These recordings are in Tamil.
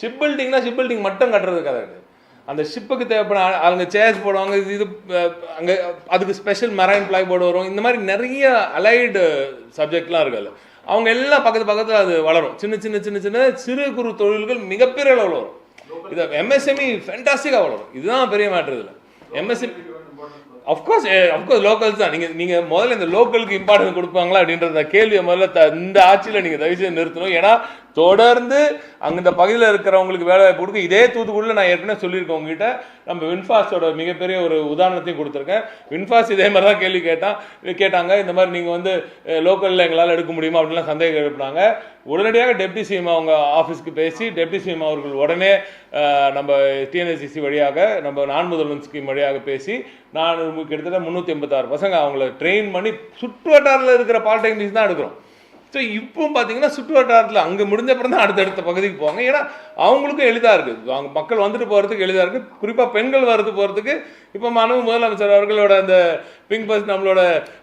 ஷிப் பில்டிங்னா ஷிப் பில்டிங் மட்டும் கட்டுறது கிடையாது. அந்த ஷிப்புக்கு தேவைப்பட அவங்க சேர்ஸ் போடுவாங்க இது இது அங்கே அதுக்கு ஸ்பெஷல் மெரைன் பிளாய் போர்டு வரும். இந்த மாதிரி நிறைய அலைடு சப்ஜெக்ட்லாம் இருக்குது அவங்க எல்லாம் பக்கத்து பக்கத்தில் அது வளரும். சின்ன சின்ன சின்ன சின்ன சிறு குறு தொழில்கள் மிகப்பெரிய அளவில் வரும். இது எம்எஸ்எம்இ ஃபென்டாஸ்டிக்காக வளரும். இதுதான் பெரிய மேட்ரு இதில். எம்எஸ்எம்இ அஃப்கோர்ஸ் அஃப்கோர்ஸ் லோக்கல்ஸ் தான். நீங்கள் நீங்கள் முதல்ல இந்த லோக்கலுக்கு இம்பார்ட்டன்ஸ் கொடுப்பாங்களா அப்படின்றத கேள்வியை முதல்ல த இந்த ஆட்சியில் நீங்கள் தயவு செய்து நிறுத்தணும். ஏன்னா தொடர்ந்து அங்கே இந்த பகுதியில் இருக்கிறவங்களுக்கு வேலை வாய்ப்பு கொடுக்க இதே தூத்துக்குடியில் நான் ஏற்கனவே சொல்லியிருக்கேன் உங்ககிட்ட. நம்ம வின்ஃபாஸ்டோட மிகப்பெரிய ஒரு உதாரணத்தையும் கொடுத்துருக்கேன். வின்ஃபாஸ் இதே மாதிரி தான் கேள்வி கேட்டான். கேட்டாங்க இந்த மாதிரி நீங்கள் வந்து லோக்கலில் எங்களால் எடுக்க முடியுமா அப்படின்லாம் சந்தேகம் எழுப்பினாங்க. உடனடியாக டெப்டி சிஎம் அவங்க ஆஃபீஸ்க்கு பேசி டெப்டி சிஎம் அவர்கள் உடனே நம்ம டிஎன்எஸ்சிசி வழியாக நம்ம நான் முதல்வன் ஸ்கீம் வழியாக பேசி நான் கிட்டத்தட்ட முந்நூற்றி எண்பத்தாறு பசங்க அவங்கள ட்ரெயின் பண்ணி சுற்று வட்டாரில் இருக்கிற பாலிடெக்னிக்ஸ் தான் எடுக்கிறோம். ஸோ இப்போ பார்த்தீங்கன்னா சுற்று வட்டாரத்தில் அங்கே முடிஞ்ச அப்புறம் தான் அடுத்தடுத்த பகுதிக்கு போவாங்க. ஏன்னா அவங்களுக்கும் எளிதாக இருக்குது அவங்க மக்கள் வந்துட்டு போகிறதுக்கு எளிதாக இருக்குது குறிப்பாக பெண்கள் வரது போகிறதுக்கு இப்போ மனு முதலமைச்சர் அவர்களோட அந்த பிங்க் பஸ் நம்மளோட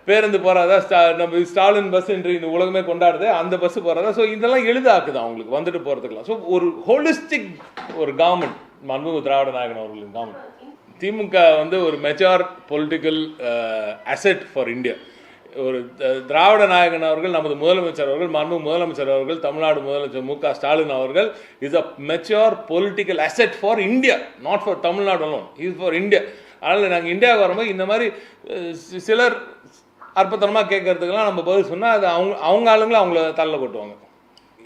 பேருந்து போகிறதா ஸ்டா நம்ம ஸ்டாலின் பஸ் என்று இந்த உலகமே கொண்டாடுது. அந்த பஸ் போகிறதா ஸோ இதெல்லாம் எளிதாக்குது அவங்களுக்கு வந்துட்டு போகிறதுக்குலாம் ஸோ ஒரு ஹோலிஸ்டிக் ஒரு கவர்மெண்ட் மன்முக திராவிட நாயகன் அவர்களின் கவர்மெண்ட் திமுக வந்து ஒரு major political asset for India ஒரு த- திராவிட நாயகன் அவர்கள் நமது முதலமைச்சர் அவர்கள் மன்மு முதலமைச்சர் அவர்கள் தமிழ்நாடு முதலமைச்சர் மு க ஸ்டாலின் அவர்கள் is a mature political asset for India not for Tamil Nadu alone is for India அதனால் நாங்கள் இந்தியாவுக்கு வரும்போது இந்த மாதிரி சிலர் அற்புதமாக கேட்கறதுக்கெல்லாம் நம்ம பதில் சொன்னால் அது அவங்க அவங்க ஆளுங்களை அவங்கள தள்ள கொட்டுவாங்க.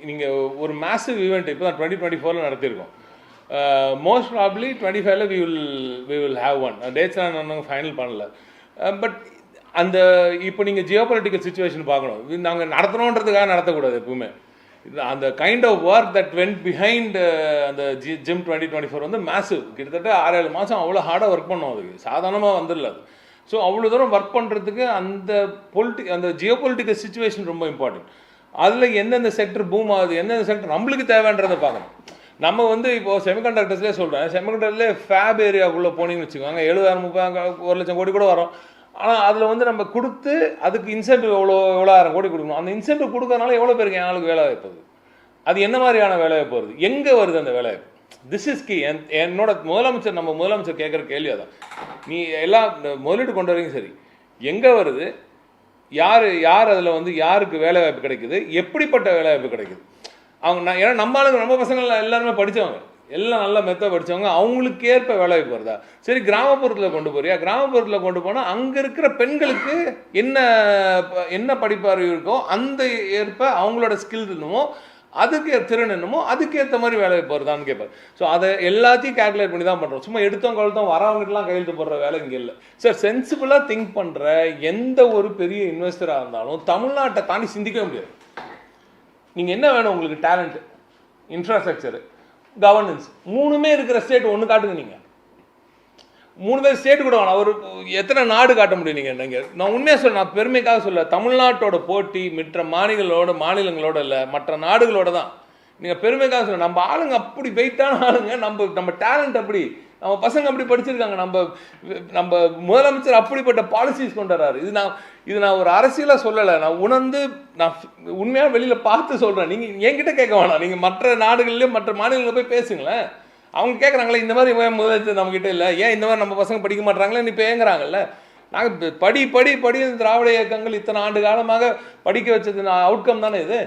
நீங்கள் ஒரு மேசிவ் ஈவெண்ட் இப்போ தான் டுவெண்ட்டி டுவெண்ட்டி ஃபோரில் நடத்தியிருக்கோம் மோஸ்ட் ப்ராப்ளி டுவெண்ட்டி ஃபைவ்ல we will we will have one டேட்ஸ்லாம் நாங்கள் ஃபைனல் பண்ணல. பட் அந்த இப்போ நீங்கள் ஜியோ பொலிட்டிக்கல் சுச்சுவேஷன் பார்க்கணும் நாங்கள் நடத்தணுன்றதுக்காக நடத்தக்கூடாது எப்பவுமே. அந்த kind of work that went behind அந்த G GIM twenty twenty four வந்து மேசிவ் கிட்டத்தட்ட ஆறு ஏழு மாதம் அவ்வளோ ஹார்டாக ஒர்க் பண்ணோம் அதுக்கு. சாதாரணமாக வந்துடல அது. ஸோ அவ்வளோ தூரம் ஒர்க் பண்ணுறதுக்கு அந்த பொலிட்டி அந்த ஜியோ பொலிட்டிக்கல் சுச்சுவேஷன் ரொம்ப இம்பார்ட்டன்ட் அதில் எந்தெந்த செக்டர் பூம் ஆகுது எந்தெந்த செக்டர் நம்மளுக்கு தேவைன்றதை பார்க்கணும். நம்ம வந்து இப்போ செமிகண்டக்டர்ஸ்லேயே சொல்கிறேன் செமிகண்டக்டர்லேயே ஃபேப் ஏரியாவுக்குள்ளே போனீங்கன்னு வச்சுக்கோங்க. எழுபதாயிரம் முப்பதாயிரம் ஒரு லட்சம் கோடி கூட வரும். ஆனால் அதில் வந்து நம்ம கொடுத்து அதுக்கு இன்சென்டிவ் எவ்வளோ எவ்வளோ ஆயிரம் கோடி கொடுக்கணும்? அந்த இன்சென்டிவ் கொடுக்கறனால எவ்வளோ பேருக்கு என் ஆளுக்கு வேலை வாய்ப்பு அது என்ன மாதிரியான வேலை வாய்ப்பு வருது? எங்கே வருது அந்த வேலை வாய்ப்பு? திஸ் இஸ் கி என் என்னோட முதலமைச்சர் நம்ம முதலமைச்சர் கேட்குற கேள்வி அதான். நீ எல்லாம் முதலீடு கொண்டு வரீங்க சரி. எங்கே வருது? யார் யார் அதில் வந்து யாருக்கு வேலை வாய்ப்பு கிடைக்குது? எப்படிப்பட்ட வேலை வாய்ப்பு கிடைக்குது? அவங்க நான் ஏன்னா நம்ம ஆளுங்க நம்ம பசங்க எல்லாருமே படித்தவங்க எல்லாம் நல்லா மெத்த படித்தவங்க அவங்களுக்கு ஏற்ப வேலை போகிறதா சரி கிராமப்புறத்தில் கொண்டு போறியா? கிராமப்புறத்தில் கொண்டு போனால் அங்கே இருக்கிற பெண்களுக்கு என்ன ப- என்ன படிப்பறிவு இருக்கோ அந்த ஏற்ப அவங்களோட ஸ்கில் என்னமோ அதுக்கு திறன் என்னமோ அதுக்கேற்ற மாதிரி வேலை போகிறதான்னு கேட்பார் ஸோ அதை எல்லாத்தையும் கேல்குலேட் பண்ணி தான் பண்ணுறோம் சும்மா எடுத்தோம் கழுத்தோம் வரவங்ககிட்டலாம் கையெழுத்து போடுற வேலை இங்கே இல்லை. சார் சென்சிபிளாக திங்க் பண்ணுற எந்த ஒரு பெரிய இன்வெஸ்டராக இருந்தாலும் தமிழ்நாட்டை தாண்டி சிந்திக்கவே முடியாது. நீங்கள் என்ன வேணும் உங்களுக்கு? டேலண்ட் இன்ஃப்ராஸ்ட்ரக்சரு கவர்னன்ஸ் மூணுமே இருக்கிற ஸ்டேட் ஒன்று காட்டுங்க நீங்கள் மூணு பேர் ஸ்டேட் கூட வேணாம் ஒரு எத்தனை நாடு காட்ட முடியும் நீங்கள் நீங்கள் நான் உண்மையாக சொல்ல நான் பெருமைக்காக சொல்ல தமிழ்நாட்டோட போட்டி மற்ற மாநிலங்களோட மாநிலங்களோட இல்லை மற்ற நாடுகளோட தான். நீங்கள் பெருமைக்காக சொல்ல நம்ம ஆளுங்க அப்படி வெயிட்டான ஆளுங்க நம்ம நம்ம டேலண்ட் அப்படி நம்ம பசங்க அப்படி படிச்சிருக்காங்க. நம்ம நம்ம முதலமைச்சர் அப்படிப்பட்ட பாலிசிஸ் கொண்டு வர்றாரு இது நான் இது நான் ஒரு அரசியலாக சொல்லலை. நான் உணர்ந்து நான் உண்மையாக வெளியில் பார்த்து சொல்கிறேன் நீங்கள் என்கிட்ட கேட்க வேணாம். நீங்கள் மற்ற நாடுகள்லேயும் மற்ற மாநிலங்களில் போய் பேசுங்களேன். அவங்க கேட்குறாங்களே இந்த மாதிரி ஏன் முதலமைச்சர் நம்மக்கிட்ட இல்லை. ஏன் இந்த மாதிரி நம்ம பசங்க படிக்க மாட்றாங்களே இப்போ ஏங்குறாங்கல்ல. நாங்கள் படி படி படி திராவிட இயக்கங்கள் இத்தனை ஆண்டு காலமாக படிக்க வச்சது அவுட்கம் தானே இது?